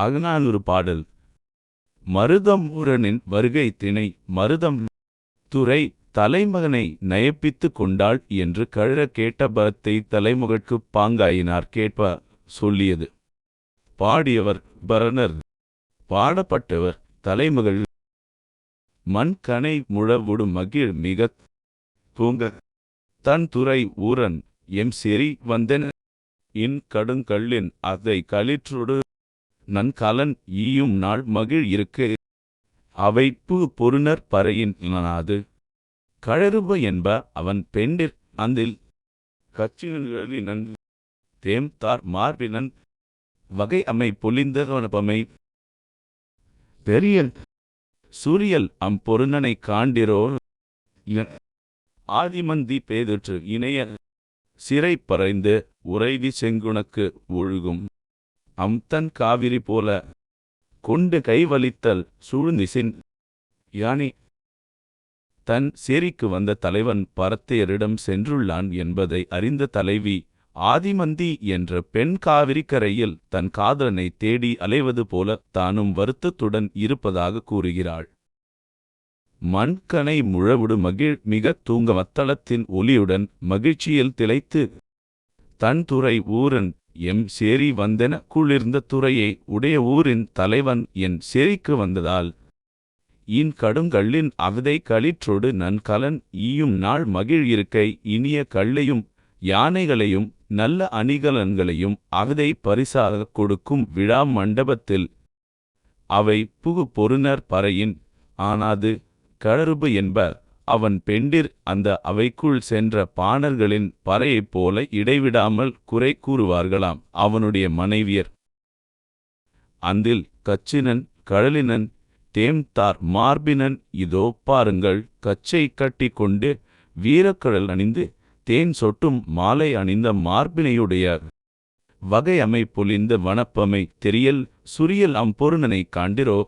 அகநானூறு பாடல். மருதம் ஊரனின் வருகை திணை மருதம் துறை தலைமகனை நயப்பித்து கொண்டாள் என்று கழற கேட்ட பரத்தை தலைமுகட்குப் பாங்காயினார் கேட்ப சொல்லியது. பாடியவர் பரணர். பாடப்பட்டவர் தலைமகள். மண் கனை முழவுடு மகிழ் மிகத் தூங்க தன் துறை ஊரன் எம் செறி வந்தென. இன் கடுங்கள்ளின் அதை களிற்றொடு நன்கலன் ஈயும் நாள் மகிழ் இருக்கு. அவை பு பொருணர் பறையின் நாது கழறுப என்ப அவன் பெண்டிற் அந்தில். கச்சினன் தேம் தார் மார்பினன் வகை அமை பொலிந்தவனபமை பெரியல் சூரியல் அம் பொருணனை காண்டிரோ. ஆதிமந்தி பேதுற்று இணைய. சிறை பறைந்து உறைவி செங்குணக்கு ஒழுகும். அம்தன் காவிரி போல கொண்டு கைவலித்தல் சூழ்ந்திசின். யானே தன் சேரிக்கு வந்த தலைவன் பரத்தையரிடம் சென்றுள்ளான் என்பதை அறிந்த தலைவி ஆதிமந்தி என்ற பெண் காவிரிக்கரையில் தன் காதலனை தேடி அலைவது போல தானும் வருத்தத்துடன் இருப்பதாக கூறுகிறாள். மண்கனை முழவுடு மகிழ் மிகத் தூங்க மத்தளத்தின் ஒலியுடன் மகிழ்ச்சியில் திளைத்து தன் துறை ஊரன் எம் சேரி வந்தென குளிர்ந்த துறையை உடைய ஊரின் தலைவன் என் சேரிக்கு வந்ததால் இன் கடுங்கள்ளின் அகதை களிற்றொடு நன்கலன் ஈயும் நாள் மகிழ் இருக்கை இனிய கள்ளையும் யானைகளையும் நல்ல அணிகலன்களையும் அவதை பரிசாகக் கொடுக்கும் விழா மண்டபத்தில் அவை புகு பொருநர் பறையின் ஆனாது கழறுபு என்ப அவன் பெண்டிர் அந்த அவைக்குள் சென்ற பாணர்களின் பறையைப் போல இடைவிடாமல் குறை கூறுவார்களாம். அவனுடைய மனைவியர் அந்தில் கச்சினன் கழலினன் தேம்தார் மார்பினன் இதோ பாருங்கள் கச்சை கட்டி கொண்டு வீரக்கழல் அணிந்து தேன் சொட்டும் மாலை அணிந்த மார்பினையுடைய வகையமை பொலிந்த வனப்பமை தெரியல் சுரியல் அம்பொருணனை காண்டிரோ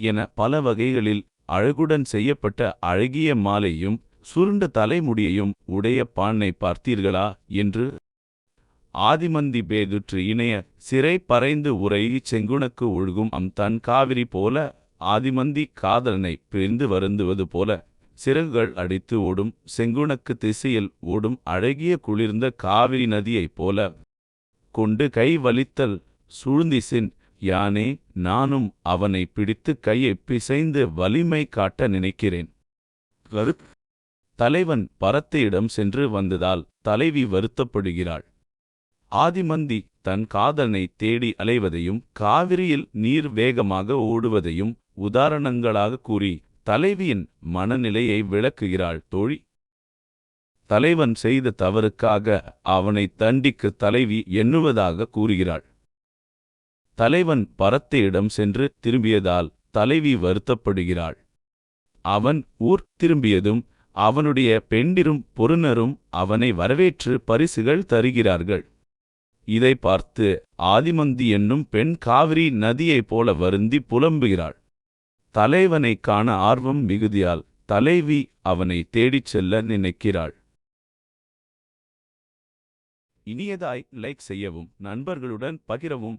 என பல வகைகளில் அழகுடன் செய்யப்பட்ட அழகிய மாலையும் சுருண்ட தலைமுடியையும் உடைய பாண்ணை பார்த்தீர்களா? என்று ஆதிமந்தி பேதுற்று இணைய சிறை பறைந்து உரையி செங்குணக்கு ஒழுகும் அம் தன் காவிரி போல ஆதிமந்தி காதலனை பிரிந்து வருந்துவது போல சிறகுகள் அடித்து ஓடும் செங்குணக்கு திசையில் ஓடும் அழகிய குளிர்ந்த காவிரி நதியைப் போல கொண்டு கை வலித்தல் சூழ்ந்திசின் யானே நானும் அவனை பிடித்து கையை பிசைந்து வலிமை காட்ட நினைக்கிறேன். தலைவன் பரத்தையிடம் சென்று வந்ததால் தலைவி வருத்தப்படுகிறாள். ஆதிமந்தி தன் காதலனை தேடி அலைவதையும் காவிரியில் நீர் வேகமாக ஓடுவதையும் உதாரணங்களாக கூறி தலைவியின் மனநிலையை விளக்குகிறாள் தோழி. தலைவன் செய்த தவறுக்காக அவனை தண்டிக்க தலைவி எண்ணுவதாக கூறுகிறாள். தலைவன் பரத்தையிடம் சென்று திரும்பியதால் தலைவி வருத்தப்படுகிறாள். அவன் ஊர் திரும்பியதும் அவனுடைய பெண்டிரும் பொருணரும் அவனை வரவேற்று பரிசுகள் தருகிறார்கள். இதை பார்த்து ஆதிமந்தி என்னும் பெண் காவிரி நதியைப் போல வருந்தி புலம்புகிறாள். தலைவனைக் காண ஆர்வம் மிகுதியால் தலைவி அவனை தேடிச் செல்ல நினைக்கிறாள். இனியதாய் லைக் செய்யவும் நண்பர்களுடன் பகிரவும்.